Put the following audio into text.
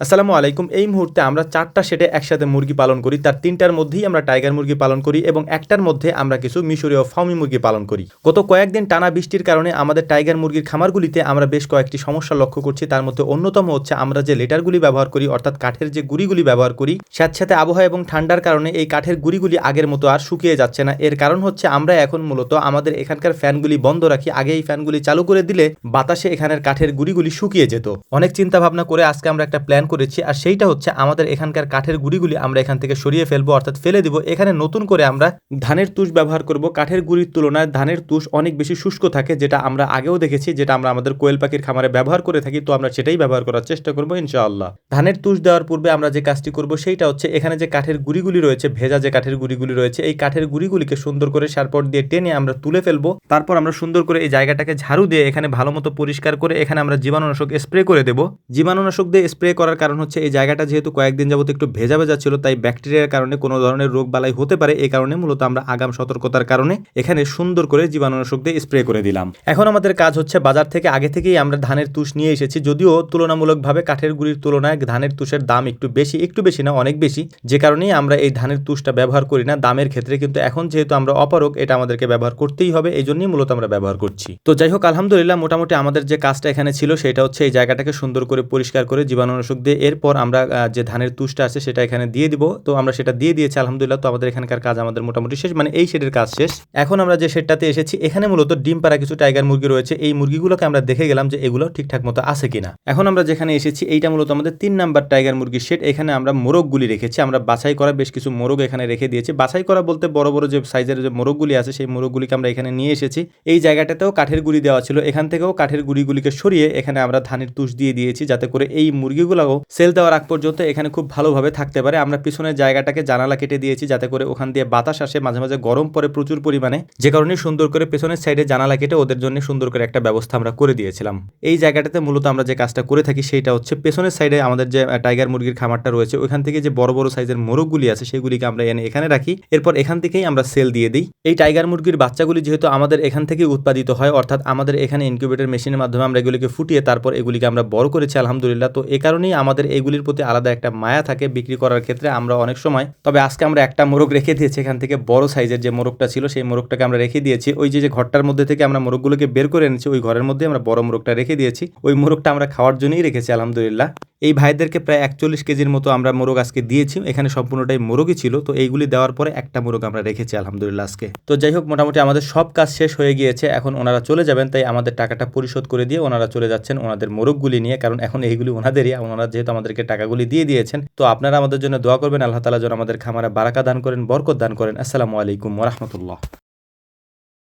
আসসালামু আলাইকুম। এই মুহূর্তে আমরা চারটা সেটে একসাথে মুরগি পালন করি। তার তিনটার মধ্যেই আমরা টাইগার মুরগি পালন করি এবং একটার মধ্যে আমরা কিছু মিশরীয় ফার্মি মুরগি পালন করি। গত কয়েকদিন টানা বৃষ্টির কারণে আমাদের টাইগার মুরগির খামারগুলিতে আমরা বেশ কয়েকটি সমস্যা লক্ষ্য করছি। তার মধ্যে অন্যতম হচ্ছে আমরা যে লেটারগুলি ব্যবহার করি, অর্থাৎ কাঠের যে গুড়িগুলি ব্যবহার করি, স্যাঁতস্যাঁতে আবহাওয়া এবং ঠান্ডার কারণে এই কাঠের গুড়িগুলি আগের মতো আর শুকিয়ে যাচ্ছে না। এর কারণ হচ্ছে আমরা এখন মূলত আমাদের এখানকার ফ্যানগুলি বন্ধ রাখি। আগে এই ফ্যানগুলি চালু করে দিলে বাতাসে এখানের কাঠের গুড়িগুলি শুকিয়ে যেত। অনেক চিন্তা ভাবনা করে আজকে আমরা একটা প্ল্যান করেছি, আর সেইটা হচ্ছে আমাদের এখানকার কাঠের গুড়িগুলি আমরা এখান থেকে সরিয়ে ফেলব, অর্থাৎ ফেলে দিব। এখানে নতুন করে আমরা ধানের তুষ ব্যবহার করব। কাঠের গুড়ির তুলনায় ধানের তুষ অনেক বেশি শুষ্ক থাকে, যেটা আমরা আগেও দেখেছি, যেটা আমরা আমাদের কোয়েল পাখির খামারে ব্যবহার করে থাকি, তো আমরা সেটাই ব্যবহার করার চেষ্টা করব, ইনশাআল্লাহ। ধানের তুষ দেওয়ার পূর্বে আমরা যে কাজটি করব, সেইটা হচ্ছে এখানে যে কাঠের গুড়িগুলি রয়েছে, ভেজা যে কাঠের গুড়িগুলি রয়েছে, এই কাঠের গুড়িগুলিকে সুন্দর করে সারপট দিয়ে টেনে আমরা তুলে ফেলব। তারপর আমরা সুন্দর করে এই জায়গাটাকে ঝাড়ু দিয়ে এখানে ভালো মতো পরিষ্কার করে এখানে আমরা জীবাণুনাশক স্প্রে করে দেবো। জীবাণুনাশক দিয়ে স্প্রে করার কারণ হচ্ছে এই জায়গাটা যেহেতু কয়েকদিন যাবত একটু ভেজা ভেজা ছিল, তাই ব্যাকটেরিয়ার কারণে কোনো ধরনের রোগ বালাই হতে পারে। এই কারণে মূলত আমরা আগাম সতর্কতার কারণে এখানে সুন্দর করে জীবাণুনাশক দিয়ে স্প্রে করে দিলাম। এখন আমাদের কাজ হচ্ছে বাজার থেকে আগে থেকেই আমরা ধানের তুষ নিয়ে এসেছি, যদিও তুলনামূলকভাবে কাঠের গুড়ির তুলনায় ধানের তুষের দাম একটু বেশি একটু বেশি না, অনেক বেশি। যে কারণেই আমরা এই ধানের তুষটা ব্যবহার করি না। দামের ক্ষেত্রে কিন্তু এখন যেহেতু আমরা অপারক এটা আমাদেরকে ব্যবহার করতেই হবে, এই জন্যই মূলত আমরা ব্যবহার করছি। তো যাই হোক, আলহামদুলিল্লাহ, মোটামুটি আমাদের যে কাজটা এখানে ছিল, সেটা হচ্ছে এই জায়গাটাকে সুন্দর করে পরিষ্কার করে জীবাণুনাশক দিয়ে এরপর আমরা যে ধানের তুষটা আছে সেটা এখানে দিয়ে দিব। তো আমরা সেটা দিয়ে দিয়েছি, আলহামদুলিল্লাহ। তো আমাদের এখানকার কাজ আমাদের মোটামুটি শেষ মানে এই শেডের কাজ শেষ। এখন আমরা যে শেডটাতে এসেছি, এখানে মূলত ডিম পাড়া কিছু টাইগার মুরগি রয়েছে। এই মুরগিগুলোকে আমরা দেখে গেলাম যে এগুলো ঠিকঠাক মতো আছে কিনা। এখন আমরা যেখানে এসেছি, এইটা মূলত আমাদের তিন নাম্বার টাইগার মুরগির শেড। এখানে আমরা মোরগগুলি রেখেছি। আমরা বাছাই করা বেশ কিছু মোরগ এখানে রেখে দিয়েছি। বাছাই করা বলতে বড় বড় যে সাইজের যে মোরগগুলি আছে, সেই মোরগগুলিকে আমরা এখানে নিয়ে এসেছি। এই জায়গাটাতেও কাঠের গুড়ি দেওয়া ছিল। এখান থেকেও কাঠের গুড়িগুলিকে সরিয়ে এখানে আমরা ধানের তুষ দিয়ে দিয়েছি, যাতে করে এই মুরগিগুলোও সেল দেওয়ার আগ পর্যন্ত এখানে খুব ভালোভাবে থাকতে পারে। আমরা পিছনের জায়গাটাকে জানালা কেটে দিয়েছি যাতে করে ওখান দিয়ে বাতাস আসে, মাঝে মাঝে গরম পরে প্রচুর পরিমাণে। যে কারণে সুন্দর করে পেছনের সাইডে জানালা কেটে ওদের জন্য সুন্দর করে একটা ব্যবস্থা আমরা করে দিয়েছিলাম। এই জায়গাটাতে মূলত আমরা যে কাজটা করে থাকি সেইটা হচ্ছে পেছনের সাইডে আমাদের যে টাইগার মুরগির খামারটা রয়েছে, ওইখান থেকে যে বড় বড় সাইজের মোরগগুলি আছে সেগুলিকে আমরা এনে এখানে রাখি। এরপর এখান থেকেই আমরা সেল দিয়ে দিই। এই টাইগার মুরগির বাচ্চাগুলি যেহেতু আমাদের এখান থেকে উৎপাদিত হয়, অর্থাৎ আমাদের এখানে ইনকিউবেটর মেশিনের মাধ্যমে আমরা এগুলিকে ফুটিয়ে তারপর এগুলিকে আমরা বড় করেছি, আলহামদুলিল্লাহ। তো এ কারণেই আমাদের এইগুলির প্রতি আলাদা একটা মায়া থাকে বিক্রি করার ক্ষেত্রে আমরা অনেক সময়, তবে আজকে আমরা একটা মোরগ রেখে দিয়েছি, এখান থেকে বড় সাইজের যে মোরগটা ছিল সেই মোরগটাকে আমরা রেখে দিয়েছি। ওই যে যে ঘরটার মধ্যে থেকে আমরা মোরগগুলোকে বের করে এনেছি, ওই ঘরের মধ্যে আমরা বড় মোরগটা রেখে দিয়েছি। ওই মোরগটা আমরা খাওয়ার জন্যই রেখেছি, আলহামদুলিল্লাহ। এই ভাইদেরকে প্রায় একচল্লিশ কেজির মতো আমরা মোরগ আজকে দিয়েছি। এখানে সম্পূর্ণটাই মোরগই ছিল। তো এইগুলি দেওয়ার পরে একটা মোরগ আমরা রেখেছি, আলহামদুলিল্লাহ, আজকে। তো যাই হোক, মোটামুটি আমাদের সব কাজ শেষ হয়ে গিয়েছে। এখন ওনারা চলে যাবেন, তাই আমাদের টাকাটা পরিশোধ করে দিয়ে ওনারা চলে যাচ্ছেন ওনাদের মোরগগুলি নিয়ে। কারণ এখন এইগুলি ওনাদেরই ওনারা যেহেতু আমাদেরকে টাকাগুলি দিয়ে দিয়েছেন, তো আপনারা আমাদের জন্য দোয়া করবেন। আল্লাহ তালা যেন আমাদের খামারে বারাকা দান করেন, বরকত দান করেন। আসসালামু আলাইকুম ওরহমতুল্লাহ